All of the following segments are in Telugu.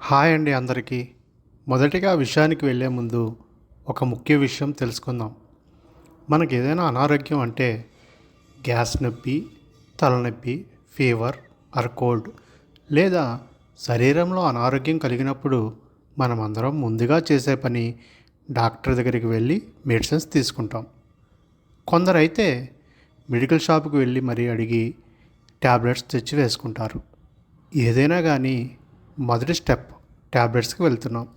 హాయ్ అండి అందరికీ. మొదటిగా విషయానికి వెళ్ళే ముందు ఒక ముఖ్య విషయం తెలుసుకుందాం. మనకి ఏదైనా అనారోగ్యం అంటే గ్యాస్ నొప్పి తలనొప్పి ఫీవర్ ఆర్ కోల్డ్ లేదా శరీరంలో అనారోగ్యం కలిగినప్పుడు మనమందరం ముందుగా చేసే పని డాక్టర్ దగ్గరికి వెళ్ళి మెడిసిన్స్ తీసుకుంటాం. కొందరైతే మెడికల్ షాప్కి వెళ్ళి మరీ అడిగి ట్యాబ్లెట్స్ తెచ్చి వేసుకుంటారు. ఏదైనా కానీ మొదటి స్టెప్ ట్యాబ్లెట్స్కి వెళ్తున్నాం.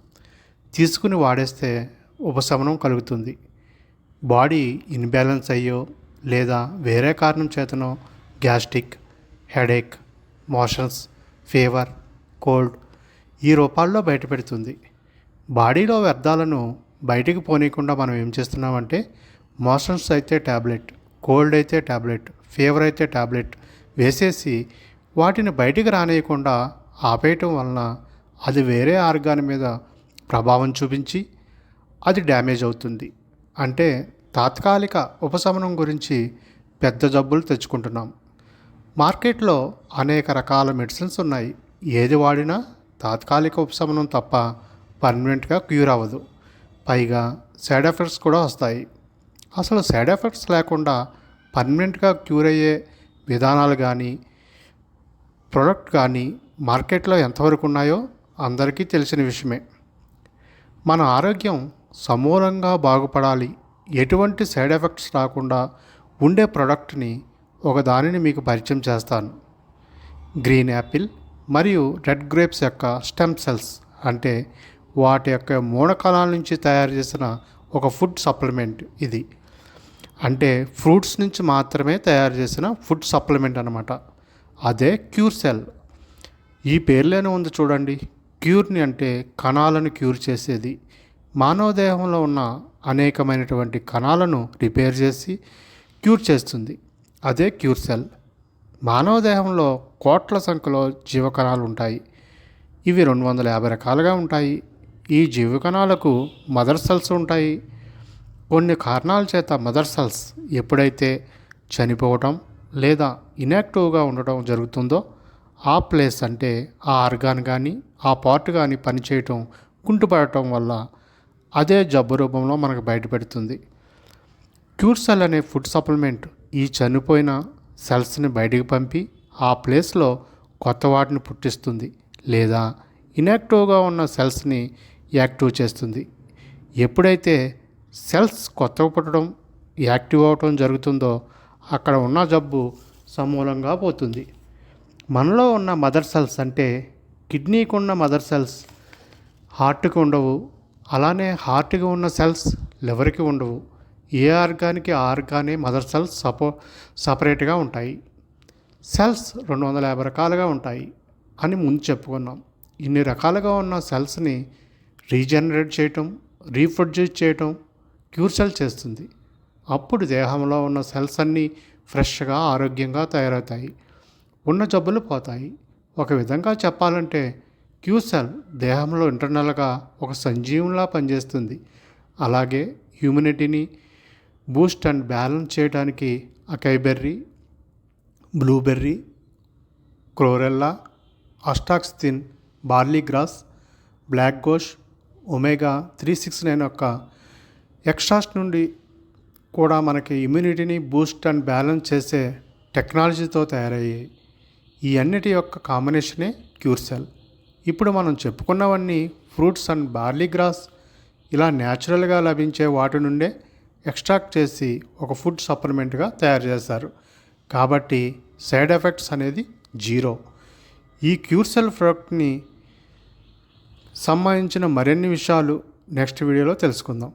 తీసుకుని వాడేస్తే ఉపశమనం కలుగుతుంది. బాడీ ఇన్బ్యాలెన్స్ అయ్యో లేదా వేరే కారణం చేతనో gastric headache motions fever cold ఈ రూపాల్లో బయటపెడుతుంది. బాడీలో వ్యర్థాలను బయటికి పోనీయకుండా మనం ఏం చేస్తున్నామంటే మోషన్స్ అయితే ట్యాబ్లెట్ కోల్డ్ అయితే ట్యాబ్లెట్ ఫీవర్ అయితే ట్యాబ్లెట్ వేసేసి వాటిని బయటికి రానియకుండా ఆపేయటం వలన అది వేరే ఆర్గాన్ మీద ప్రభావం చూపించి అది డ్యామేజ్ అవుతుంది. అంటే తాత్కాలిక ఉపశమనం గురించి పెద్ద జబ్బులు తెచ్చుకుంటున్నాం. మార్కెట్లో అనేక రకాల మెడిసిన్స్ ఉన్నాయి. ఏది వాడినా తాత్కాలిక ఉపశమనం తప్ప పర్మనెంట్గా క్యూర్ అవ్వదు. పైగా సైడ్ ఎఫెక్ట్స్ కూడా వస్తాయి. అసలు సైడ్ ఎఫెక్ట్స్ లేకుండా పర్మనెంట్గా క్యూర్ అయ్యే విధానాలు కానీ ప్రోడక్ట్ కానీ మార్కెట్లో ఎంతవరకు ఉన్నాయో అందరికీ తెలిసిన విషయమే. మన ఆరోగ్యం సమూలంగా బాగుపడాలి. ఎటువంటి సైడ్ ఎఫెక్ట్స్ రాకుండా ఉండే ప్రోడక్ట్ని ఒక దానిని మీకు పరిచయం చేస్తాను. గ్రీన్ యాపిల్ మరియు రెడ్ గ్రేప్స్ యొక్క స్టెమ్ సెల్స్ అంటే వాటి యొక్క మూలకణాల నుంచి తయారు చేసిన ఒక ఫుడ్ సప్లిమెంట్ ఇది. అంటే ఫ్రూట్స్ నుంచి మాత్రమే తయారు చేసిన ఫుడ్ సప్లిమెంట్ అనమాట అదే క్యూర్ సెల్ ఈ పేర్లోనే ఉంది చూడండి. క్యూర్ని అంటే కణాలను క్యూర్ చేసేది. మానవ దేహంలో ఉన్న అనేకమైనటువంటి కణాలను రిపేర్ చేసి క్యూర్ చేస్తుంది. అదే క్యూర్ సెల్. మానవ దేహంలో కోట్ల సంఖ్యలో జీవకణాలు ఉంటాయి. ఇవి రెండు వందల యాభై రకాలుగా ఉంటాయి. ఈ జీవకణాలకు మదర్ సెల్స్ ఉంటాయి. కొన్ని కారణాల చేత మదర్ సెల్స్ ఎప్పుడైతే చనిపోవటం లేదా ఇనాక్టివ్గా ఉండటం జరుగుతుందో ఆ ప్లేస్ అంటే ఆ ఆర్గాన్ కానీ ఆ పార్ట్ కానీ పనిచేయటం కుంటుపడటం వల్ల అదే జబ్బు రూపంలో మనకు బయటపెడుతుంది. క్యూర్సెల్ అనే ఫుడ్ సప్లిమెంట్ ఈ చనిపోయిన సెల్స్ని బయటికి పంపి ఆ ప్లేస్లో కొత్త వాటిని పుట్టిస్తుంది లేదా ఇనాక్టివ్గా ఉన్న సెల్స్ని యాక్టివ్ చేస్తుంది. ఎప్పుడైతే సెల్స్ కొత్తగా పుట్టడం యాక్టివ్ అవటం జరుగుతుందో అక్కడ ఉన్న జబ్బు సమూలంగా పోతుంది. మనలో ఉన్న మదర్ సెల్స్ అంటే కిడ్నీకి ఉన్న మదర్ సెల్స్ హార్ట్కి ఉండవు. అలానే హార్ట్కి ఉన్న సెల్స్ లివర్కి ఉండవు. ఏ ఆర్గానికి ఆ ఆర్గానే మదర్ సెల్స్ సపో సపరేట్గా ఉంటాయి. సెల్స్ రెండు వందల యాభై రకాలుగా ఉంటాయి అని ముందు చెప్పుకున్నాం. ఇన్ని రకాలుగా ఉన్న సెల్స్ని రీజనరేట్ చేయటం రీప్రొడ్యూస్ చేయటం క్యూర్ సెల్ చేస్తుంది. అప్పుడు దేహంలో ఉన్న సెల్స్ అన్నీ ఫ్రెష్గా ఆరోగ్యంగా తయారవుతాయి. ఉన్న జబ్బులు పోతాయి. ఒక విధంగా చెప్పాలంటే క్యూ సెల్ దేహంలో ఇంటర్నల్గా ఒక సంజీవంలా పనిచేస్తుంది. అలాగే హ్యూమినిటీని బూస్ట్ అండ్ బ్యాలెన్స్ చేయడానికి acai berry blueberry chlorella astaxanthin barley grass black cohosh omega three six nine యొక్క ఎక్స్ట్రాస్ నుండి కూడా మనకి ఇమ్యూనిటీని బూస్ట్ అండ్ బ్యాలెన్స్ చేసే టెక్నాలజీతో తయారయ్యాయి. ఈ అన్నిటి యొక్క కాంబినేషనే క్యూర్ సెల్ ఇప్పుడు మనం చెప్పుకున్నవన్నీ ఫ్రూట్స్ అండ్ బార్లీ గ్రాస్ ఇలా న్యాచురల్గా లభించే వాటి నుండే ఎక్స్ట్రాక్ట్ చేసి ఒక ఫుడ్ సప్లిమెంట్గా తయారు చేశారు. కాబట్టి సైడ్ ఎఫెక్ట్స్ అనేది జీరో ఈ క్యూర్ సెల్ ప్రోడక్ట్ని సంబంధించిన మరిన్ని విషయాలు నెక్స్ట్ వీడియోలో తెలుసుకుందాం.